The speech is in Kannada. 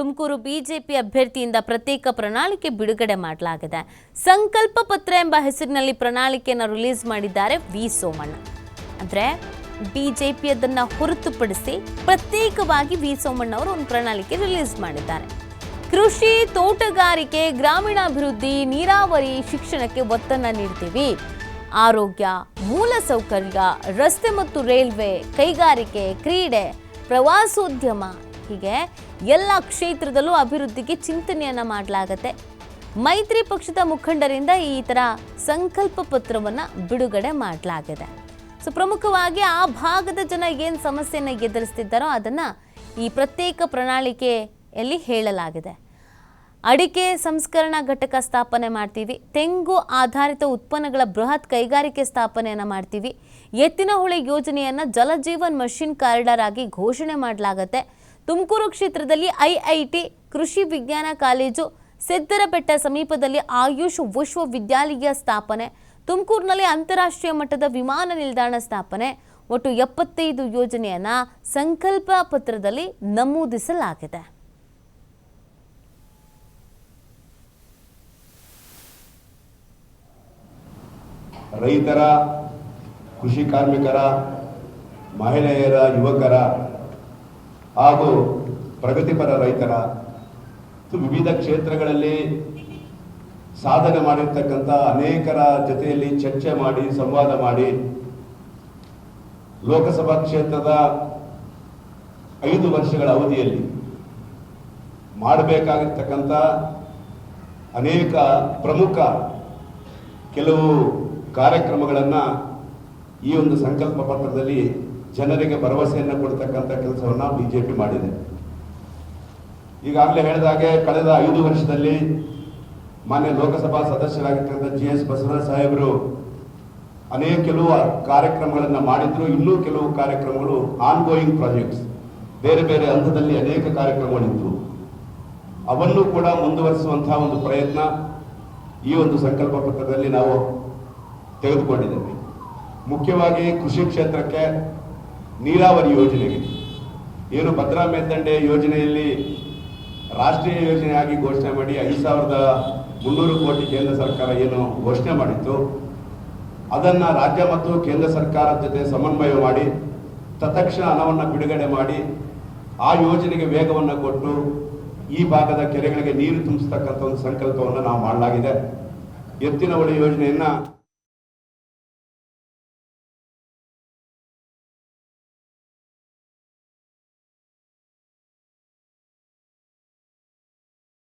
ತುಮಕೂರು ಬಿಜೆಪಿ ಅಭ್ಯರ್ಥಿಯಿಂದ ಪ್ರತ್ಯೇಕ ಪ್ರಣಾಳಿಕೆ ಬಿಡುಗಡೆ ಮಾಡಲಾಗಿದೆ. ಸಂಕಲ್ಪ ಪತ್ರ ಎಂಬ ಹೆಸರಿನಲ್ಲಿ ಪ್ರಣಾಳಿಕೆಯನ್ನು ರಿಲೀಸ್ ಮಾಡಿದ್ದಾರೆ ವಿ ಸೋಮಣ್ಣ. ಅಂದ್ರೆ ಬಿಜೆಪಿ ಅದನ್ನ ಹೊರತುಪಡಿಸಿ ಪ್ರತ್ಯೇಕವಾಗಿ ವಿ ಸೋಮಣ್ಣ ಅವರು ಒಂದು ಪ್ರಣಾಳಿಕೆ ರಿಲೀಸ್ ಮಾಡಿದ್ದಾರೆ. ಕೃಷಿ, ತೋಟಗಾರಿಕೆ, ಗ್ರಾಮೀಣಾಭಿವೃದ್ಧಿ, ನೀರಾವರಿ, ಶಿಕ್ಷಣಕ್ಕೆ ಒತ್ತನ್ನು ನೀಡ್ತೀವಿ. ಆರೋಗ್ಯ ಮೂಲಸೌಕರ್ಯ ರಸ್ತೆ ಮತ್ತು ರೈಲ್ವೆ, ಕೈಗಾರಿಕೆ, ಕ್ರೀಡೆ, ಪ್ರವಾಸೋದ್ಯಮ ಹೀಗೆ ಎಲ್ಲ ಕ್ಷೇತ್ರದಲ್ಲೂ ಅಭಿವೃದ್ಧಿಗೆ ಚಿಂತನೆಯನ್ನ ಮಾಡಲಾಗತ್ತೆ. ಮೈತ್ರಿ ಪಕ್ಷದ ಮುಖಂಡರಿಂದ ಈ ಥರ ಸಂಕಲ್ಪ ಪತ್ರವನ್ನು ಬಿಡುಗಡೆ ಮಾಡಲಾಗಿದೆ. ಸೊ ಪ್ರಮುಖವಾಗಿ ಆ ಭಾಗದ ಜನ ಏನು ಸಮಸ್ಯೆಯನ್ನು ಎದುರಿಸ್ತಿದ್ದಾರೋ ಅದನ್ನು ಈ ಪ್ರತ್ಯೇಕ ಪ್ರಣಾಳಿಕೆಯಲ್ಲಿ ಹೇಳಲಾಗಿದೆ. ಅಡಿಕೆ ಸಂಸ್ಕರಣಾ ಘಟಕ ಸ್ಥಾಪನೆ ಮಾಡ್ತೀವಿ, ತೆಂಗು ಆಧಾರಿತ ಉತ್ಪನ್ನಗಳ ಬೃಹತ್ ಕೈಗಾರಿಕೆ ಸ್ಥಾಪನೆಯನ್ನು ಮಾಡ್ತೀವಿ, ಎತ್ತಿನಹೊಳೆ ಯೋಜನೆಯನ್ನು ಜಲಜೀವನ್ ಮಷಿನ್ ಕಾರಿಡಾರ್ ಆಗಿ ಘೋಷಣೆ ಮಾಡಲಾಗತ್ತೆ. ತುಮಕೂರು ಕ್ಷೇತ್ರದಲ್ಲಿ ಐಐಟಿ, ಕೃಷಿ ವಿಜ್ಞಾನ ಕಾಲೇಜು ಸಿದ್ದರಬೆಟ್ಟ ಸಮೀಪದಲ್ಲಿ ಆಯುಷ್ ವಿಶ್ವವಿದ್ಯಾಲಯ ಸ್ಥಾಪನೆ, ತುಮಕೂರಿನಲ್ಲಿ ಅಂತಾರಾಷ್ಟ್ರೀಯ ಮಟ್ಟದ ವಿಮಾನ ನಿಲ್ದಾಣ ಸ್ಥಾಪನೆ, ಒಟ್ಟು ಎಪ್ಪತ್ತೈದು ಯೋಜನೆಯನ್ನು ಸಂಕಲ್ಪ ಪತ್ರದಲ್ಲಿ ನಮೂದಿಸಲಾಗಿದೆ. ರೈತರ, ಕೃಷಿ ಕಾರ್ಮಿಕರ, ಮಹಿಳೆಯರ, ಯುವಕರ ಹಾಗೂ ಪ್ರಗತಿಪರ ರೈತರ ವಿವಿಧ ಕ್ಷೇತ್ರಗಳಲ್ಲಿ ಸಾಧನೆ ಮಾಡಿರ್ತಕ್ಕಂಥ ಅನೇಕರ ಜೊತೆಯಲ್ಲಿ ಚರ್ಚೆ ಮಾಡಿ, ಸಂವಾದ ಮಾಡಿ ಲೋಕಸಭಾ ಕ್ಷೇತ್ರದ ಐದು ವರ್ಷಗಳ ಅವಧಿಯಲ್ಲಿ ಮಾಡಬೇಕಾಗಿರ್ತಕ್ಕಂಥ ಅನೇಕ ಪ್ರಮುಖ ಕೆಲವು ಕಾರ್ಯಕ್ರಮಗಳನ್ನು ಈ ಒಂದು ಸಂಕಲ್ಪ ಪತ್ರದಲ್ಲಿ ಜನರಿಗೆ ಭರವಸೆಯನ್ನು ಕೊಡ್ತಕ್ಕಂಥ ಕೆಲಸವನ್ನು ಬಿಜೆಪಿ ಮಾಡಿದೆ. ಈಗಾಗಲೇ ಹೇಳಿದಾಗೆ ಕಳೆದ ಐದು ವರ್ಷದಲ್ಲಿ ಮಾನ್ಯ ಲೋಕಸಭಾ ಸದಸ್ಯರಾಗಿರ್ತಕ್ಕಂಥ ಜಿ ಎಸ್ ಬಸವರಾಜ ಸಾಹೇಬರು ಅನೇಕ ಕೆಲವು ಕಾರ್ಯಕ್ರಮಗಳನ್ನು ಮಾಡಿದ್ರು. ಇನ್ನೂ ಕೆಲವು ಕಾರ್ಯಕ್ರಮಗಳು ಆನ್ ಗೋಯಿಂಗ್ ಪ್ರಾಜೆಕ್ಟ್ಸ್ ಬೇರೆ ಬೇರೆ ಹಂತದಲ್ಲಿ ಅನೇಕ ಕಾರ್ಯಕ್ರಮಗಳಿದ್ದವು ಅವನ್ನು ಕೂಡ ಮುಂದುವರಿಸುವಂತಹ ಒಂದು ಪ್ರಯತ್ನ ಈ ಒಂದು ಸಂಕಲ್ಪ ಪತ್ರದಲ್ಲಿ ನಾವು ತೆಗೆದುಕೊಂಡಿದ್ದೇವೆ. ಮುಖ್ಯವಾಗಿ ಕೃಷಿ ಕ್ಷೇತ್ರಕ್ಕೆ ನೀರಾವರಿ ಯೋಜನೆಗೆ. ಏನು ಭದ್ರಾ ಮೇಲ್ದಂಡೆ ಯೋಜನೆಯಲ್ಲಿ ರಾಷ್ಟ್ರೀಯ ಯೋಜನೆಯಾಗಿ ಘೋಷಣೆ ಮಾಡಿ ಐದು ಸಾವಿರದ ಮುನ್ನೂರು ಕೋಟಿ ಕೇಂದ್ರ ಸರ್ಕಾರ ಏನು ಘೋಷಣೆ ಮಾಡಿತ್ತು, ಅದನ್ನ ರಾಜ್ಯ ಮತ್ತು ಕೇಂದ್ರ ಸರ್ಕಾರದ ಜೊತೆ ಸಮನ್ವಯ ಮಾಡಿ, ತತ್ಕ್ಷಣ ಹಣವನ್ನು ಬಿಡುಗಡೆ ಮಾಡಿ, ಆ ಯೋಜನೆಗೆ ವೇಗವನ್ನು ಕೊಟ್ಟು ಈ ಭಾಗದ ಕೆರೆಗಳಿಗೆ ನೀರು ತುಂಬಿಸ್ತಕ್ಕಂಥ ಒಂದು ಸಂಕಲ್ಪವನ್ನು ನಾವು ಮಾಡಲಾಗಿದೆ. ಎತ್ತಿನ ಹೊಳೆ ಯೋಜನೆಯನ್ನ